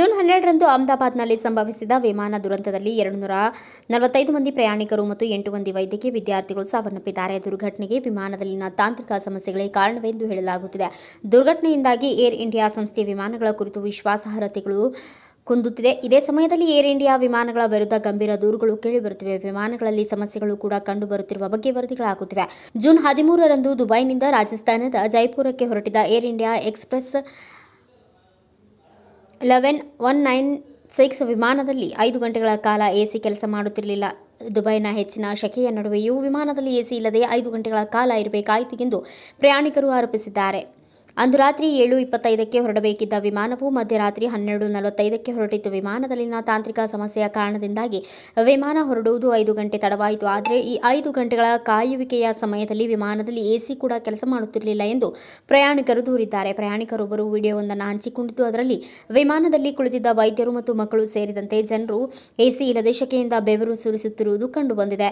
ಅಹಮದಾಬಾದ್ನಲ್ಲಿ ಸಂಭವಿಸಿದ ವಿಮಾನ ದುರಂತದಲ್ಲಿ ಎರಡು ನೂರ ನಲವತ್ತೈದು ಮಂದಿ ಪ್ರಯಾಣಿಕರು ಮತ್ತು ಎಂಟು ಮಂದಿ ವೈದ್ಯಕೀಯ ವಿದ್ಯಾರ್ಥಿಗಳು ಸಾವನ್ನಪ್ಪಿದ್ದಾರೆ. ದುರ್ಘಟನೆಗೆ ವಿಮಾನದಲ್ಲಿನ ತಾಂತ್ರಿಕ ಸಮಸ್ಯೆಗಳೇ ಕಾರಣವೆಂದು ಹೇಳಲಾಗುತ್ತಿದೆ. ದುರ್ಘಟನೆಯಿಂದಾಗಿ ಏರ್ ಇಂಡಿಯಾ ಸಂಸ್ಥೆಯ ವಿಮಾನಗಳ ಕುರಿತು ವಿಶ್ವಾಸಾರ್ಹತೆಗಳು ಕುಂದುತ್ತಿದೆ. ಇದೇ ಸಮಯದಲ್ಲಿ ಏರ್ ಇಂಡಿಯಾ ವಿಮಾನಗಳ ವಿರುದ್ಧ ಗಂಭೀರ ದೂರುಗಳು ಕೇಳಿಬರುತ್ತಿವೆ. ವಿಮಾನಗಳಲ್ಲಿ ಸಮಸ್ಯೆಗಳು ಕೂಡ ಕಂಡುಬರುತ್ತಿರುವ ಬಗ್ಗೆ ವರದಿಗಳಾಗುತ್ತಿವೆ. ಜೂನ್ ಹದಿಮೂರರಂದು ದುಬೈನಿಂದ ರಾಜಸ್ಥಾನದ ಜೈಪುರಕ್ಕೆ ಹೊರಟಿದ Air India Express eleven one nine six ವಿಮಾನದಲ್ಲಿ ಐದು ಗಂಟೆಗಳ ಕಾಲ ಎಸಿ ಕೆಲಸ ಮಾಡುತ್ತಿರಲಿಲ್ಲ. ದುಬೈನ ಹೆಚ್ಚಿನ ಶಕೆಯ ನಡುವೆಯೂ ವಿಮಾನದಲ್ಲಿ ಎಸಿ ಇಲ್ಲದೆ ಐದು ಗಂಟೆಗಳ ಕಾಲ ಇರಬೇಕಾಯಿತು ಎಂದು ಪ್ರಯಾಣಿಕರು ಆರೋಪಿಸಿದ್ದಾರೆ. ಅಂದು ರಾತ್ರಿ ಏಳು ಇಪ್ಪತ್ತೈದಕ್ಕೆ ಹೊರಡಬೇಕಿದ್ದ ವಿಮಾನವು ಮಧ್ಯರಾತ್ರಿ ಹನ್ನೆರಡು ನಲವತ್ತೈದಕ್ಕೆ ಹೊರಟಿತ್ತು ವಿಮಾನದಲ್ಲಿನ ತಾಂತ್ರಿಕ ಸಮಸ್ಯೆಯ ಕಾರಣದಿಂದಾಗಿ ವಿಮಾನ ಹೊರಡುವುದು ಐದು ಗಂಟೆ ತಡವಾಯಿತು. ಆದರೆ ಈ ಐದು ಗಂಟೆಗಳ ಕಾಯುವಿಕೆಯ ಸಮಯದಲ್ಲಿ ವಿಮಾನದಲ್ಲಿ ಎಸಿ ಕೂಡ ಕೆಲಸ ಮಾಡುತ್ತಿರಲಿಲ್ಲ ಎಂದು ಪ್ರಯಾಣಿಕರು ದೂರಿದ್ದಾರೆ. ಪ್ರಯಾಣಿಕರೊಬ್ಬರು ವಿಡಿಯೋವೊಂದನ್ನು ಹಂಚಿಕೊಂಡಿದ್ದು, ಅದರಲ್ಲಿ ವಿಮಾನದಲ್ಲಿ ಕುಳಿತಿದ್ದ ವೈದ್ಯರು ಮತ್ತು ಮಕ್ಕಳು ಸೇರಿದಂತೆ ಜನರು ಎಸಿ ಇಲ್ಲದೆ ಶಕೆಯಿಂದ ಬೆವರು ಸುರಿಸುತ್ತಿರುವುದು ಕಂಡುಬಂದಿದೆ.